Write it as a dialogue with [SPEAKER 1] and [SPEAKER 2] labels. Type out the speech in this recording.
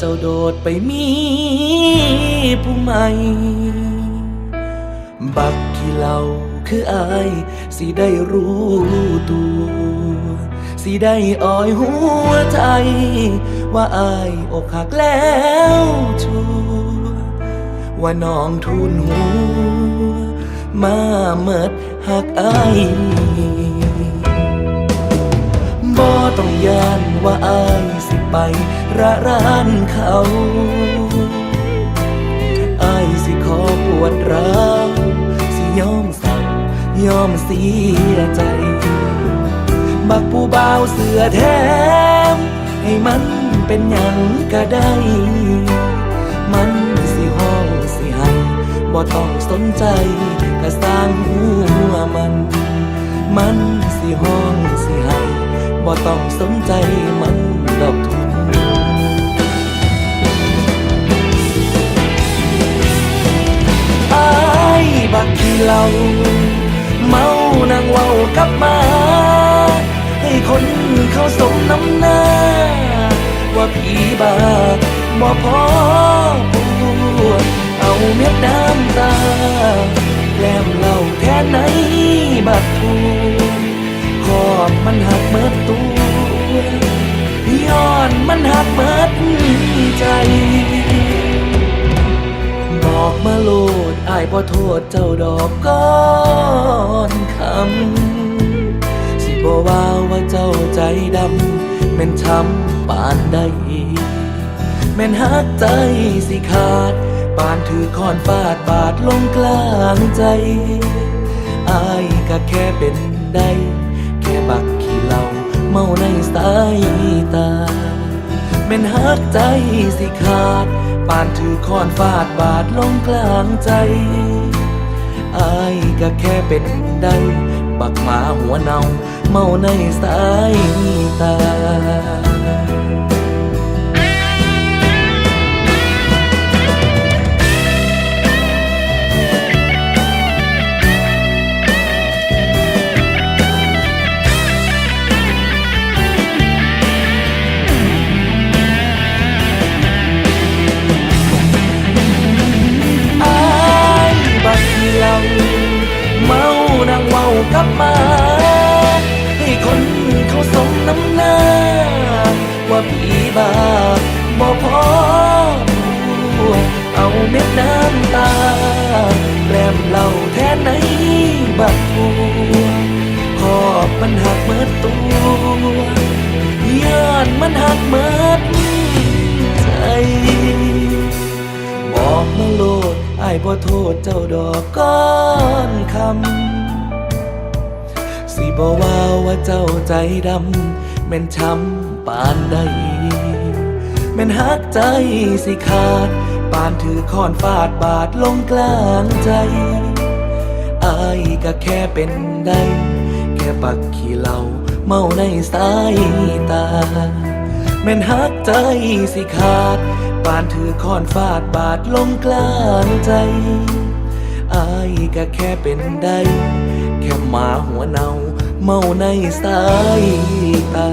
[SPEAKER 1] เจ้าโดดไปมีผู้ใหม่บักที่เราคืออายสิได้รู้ตัว สิได้อ่อยหัวใจ ว่าอายอกหักแล้วชัวว่าน้องทุนหัวมาเมิดหักอายบ่ต้องยานว่าอายสิ ไประรานเขาอายสิขอปวดร้าวสิยอมสั่งยอมเสียใจ บักผู้บ่าวเสือแถม ให้มันเป็นหยังก็ได้ มันสิห้องสิให้บ่ต้องสนใจก็สร้างหัวมัน มันสิห้องสิให้บ่ต้องสนใจมันดอกทุ นั่งเว้ากับมา ให้คนเขาสมน้ำหน้า ว่าผีบาบ่พอปวดเอาเม็ดน้ำตาแกล้มเหล่าแทนไหนบัดทูขอบมันหักเมิดตัวย้อนมันหักเมิดใจ บอกมาโลดอายบ่โทษเจ้าดอกก้อนคำ สิบ่ว่าว่าเจ้าใจดำแม่นช้ำปานใดแม่นหักใจสิขาด ปานถือคอนฟาดบาดลงกลางใจ อายก็แค่เป็นได้ แค่บักขี้เหล่าเมาในสายตาแม่นหักใจสิขาด ปานถือคอนฟาดบาดลงกลางใจอายก็แค่เป็นได้ บักหมาหัวเนา เมาในสายตา บ่โทษเจ้าดอกก้อนคำ สิบ่ว่าว่าเจ้าใจดำแม่นช้ำปานใดแม่นหักใจสิขาด ปานถือคอนฟาดบาดลงกลางใจอายก็แค่เป็นได้ แค่ปักขี้เหล่าเมาในสายตาแม่นหักใจสิขาด ปานถือค้อนฟาดบาดลงกลางใจ อายก็แค่เป็นได้ แค่หมาหัวเนาเมาในสายตา